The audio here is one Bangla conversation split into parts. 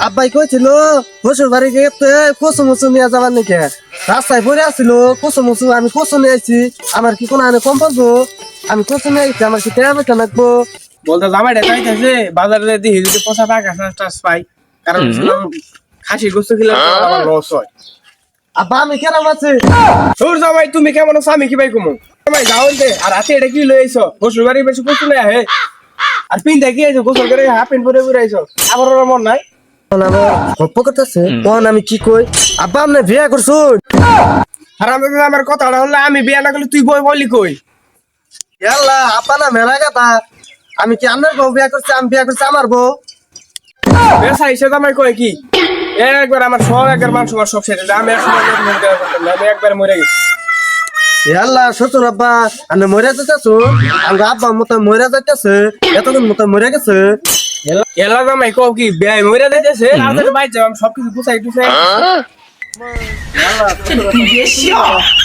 আব্বাই কইছিল শ্বশুর বাড়ি গেতে কচু মুচু নিয়ে যাবার নাকি? রাস্তায় পড়ে আসছিল কচু মুচু আমি কচু নিয়ে আইছি আমার কি কোনো আনে কম পাবো আমি কচু নিয়ে আইছি আমার কি বেটা নাকবো বলতে জামাই চাইতেছে বাজারে দিয়ে যদি পচা পাই। কারণ খাসি গোস্ত খেলে আমার লস হয়। আব্বা আমি কেরাম আছি তোর জামাই তুমি কেমন আছো? আমি কি ভাই কমু জামাই যাও দে আর রাতে এটা কি লই আইছো? শ্বশুর বাড়ি বেশি কষ্ট লই আহে। আর পিন দেখি আইছো? গোসল করে হাফ প্যান্ট পরে পরে আইছো। আবার মন নাই। আমার গপ্প করতেছে তখন আমি কি কই? আব্বা আপনি বিয়া করছুন? আর আমি আমার কথাটা হলো আমি বিয়া না করলে তুই বই বলি কই? ইয়াল্লা আপা না মেলা কথা। আমি কি আপনার বউ বিয়া করছি আমি বিয়া করছি আমার বউ? বেসা হিসেবে জামাই কয় কি? একবার আমার সব একবার সব আমি আমি একবার মরে গেছি। ইয়াল্লা শ্বশুর আব্বা আপনি মরে যাইতেছো আমার আব্বা মতো মরে যাইতেছে এতদিন মতো মরে গেছে। এলা জামাই কও কি বিয়া মরে যাইতেছে। আর তো বাইর যাও আমি সবকিছু গুছাই টুছাই।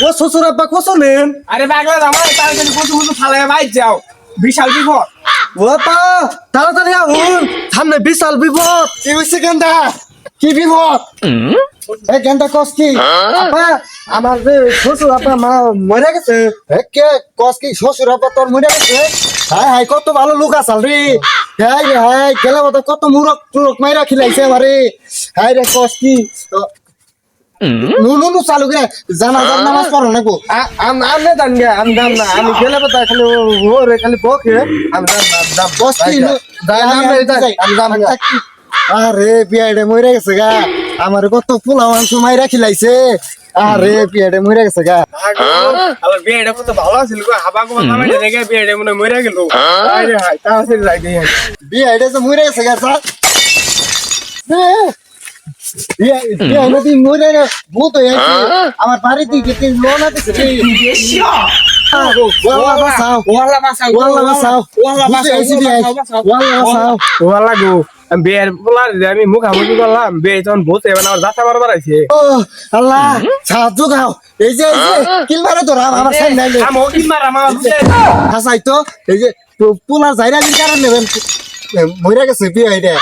ও শ্বশুর আব্বা কত নেন আরে বাগলা জামাই তাড়াতাড়ি কচু মুচু ফালাই বাইর যাও। বিশাল বিপদ। ও আপা তাড়াতাড়ি আহুন সামনে বিশাল বিপদ। কি হয়েছে গেন্দা? কি বিপদ? এ গেন্দা কস কি? আপা আমার যে শ্বশুর আব্বা মা মরে গেছে এ কে কস কি শ্বশুর আব্বা তোর মরে গেছে? হাই হাই কত ভালো লোক আসাল রে। রে হাই গেলে মতো কত মুরক টুরক মাইরা খিলাইছে আমারে। হাই রে কষ্টি নুনু নু নু নু চালু করে জানা জান নামাজ পড়ো নাকো। আম আম না দান গে আম দাম না। আমি গেলে কথা খালি ও রে খালি বকে। আম দাম দাম দাম কস কি নু দাম দাম আমি দাম না। আরে বিয়াড়ে মরে গেছে গা। আমার কত পোলা মাংস মাইরা খিলাইছে। আরে পিয়াডে মরে গেছে গা। আমার বিয়েটা কত ভালো ছিল গো হাবা গো জামাই রেগে বিয়েটা মনে হয় মরে গেল। আরে হাই তাড়াতাড়ি যাই দিই বিয়াডে যে মরে গেছে গা স্যার। বিয়া বিয়া নদী মরে রে ভূত হয়ে আমার বাড়িতে লোন আছে আমি আমি মুখামুখি করলাম বিয়ে তখন ভূত এবার আমার যাত্রা বারবার আছে আল্লাহ সাহায্য গাও এই যে এই যে কিল মারে তো রাম আমার সাইন নাই আমি ওই মার আমার হাসাই তো এই যে পোলার জায়গা দিন কারণ নেবেন মরে গেছে বিয়ে এটা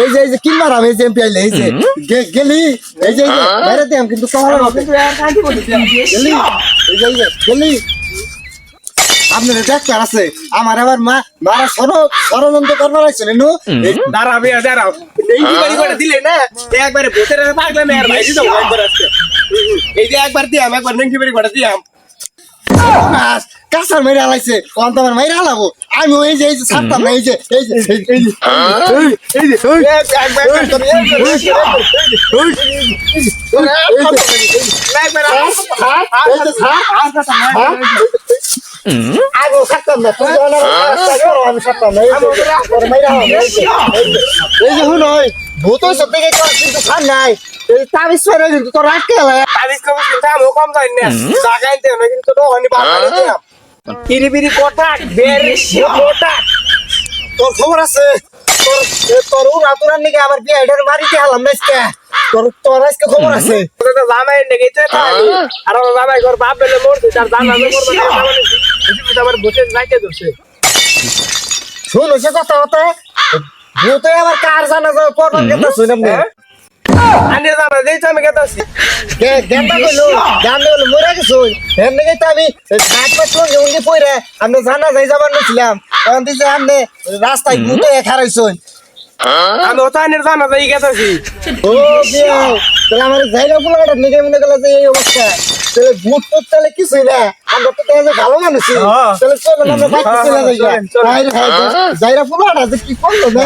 এই যে এই যে কিল মারাম যে এমপি আইলে এই যে গেলি এই যে বাইরে দিয়াম কিন্তু তোমার গেলি এই যে গেলি আপনার ডাক্তার আছে? আমার আবার মা মারা সর ষড়যন্ত্র করবার আছে নু দাঁড়া বিয়ে দাঁড়াও। এই বাড়ি করে দিলে না একবারে ভোটের পাগলা মেয়ের ভাই দিতে এই যে একবার দিয়াম একবার নেংটি বাড়ি করে দিয়াম। কাসার মেরে আলাইছে কোন তোমার মেরে আলাবো আমি ওই যে এই যে ছাড়তাম না এই যে এই যে এই যে- এই যে করো, ভূত দেখে কিন্তু ছাড় নাই তাবিজ পরে কিন্তু তোর রাখতে হবে আদিস কম কম যাই না কিন্তু তো হনি বাবা দিলাম কিরি বিরি কোটাক বের কোটাক তোর খবর আছে? তোর তোর উড়া তোরার নিকে আমার বিয়ে এটার বাড়িতে হালাম না আজকে তোর তোর আজকে খবর আছে? তোর তো জামাই তো আর আমার জামাই ঘর বাপ বেলে মরছে তার জামাই মরবে না জামাই আমার ভূতে যাইতে দছে শুন হচ্ছে কথা কথা ভূতে আবার কার জানা যাবে পড়বার কথা শুনলাম না আনে জামাই দেই আমি গেতাছি গেন্দা কইলো? গান হলো মরে গেছো এর নিকে তো আমি ঘাট পাট কোন উঙ্গি পইরা আমরা জানা যাই যাবার নছিলাম। তখন দিছে আমনে রাস্তায় ভূতে খারাইছুন আমি ওটা জানা যাই গেতাছি ও বিয়া তাহলে আমার জায়গা পুরো এটা নিকে মনে গেল যে এই অবস্থা। তাহলে ভূত টুত তাহলে কিছুই না আমরা তো তাহলে ভালো মানুষই হ্যাঁ। তাহলে চলো আমরা বাইক চলে যাই চলেন, চলেন। জায়গা কি করল না?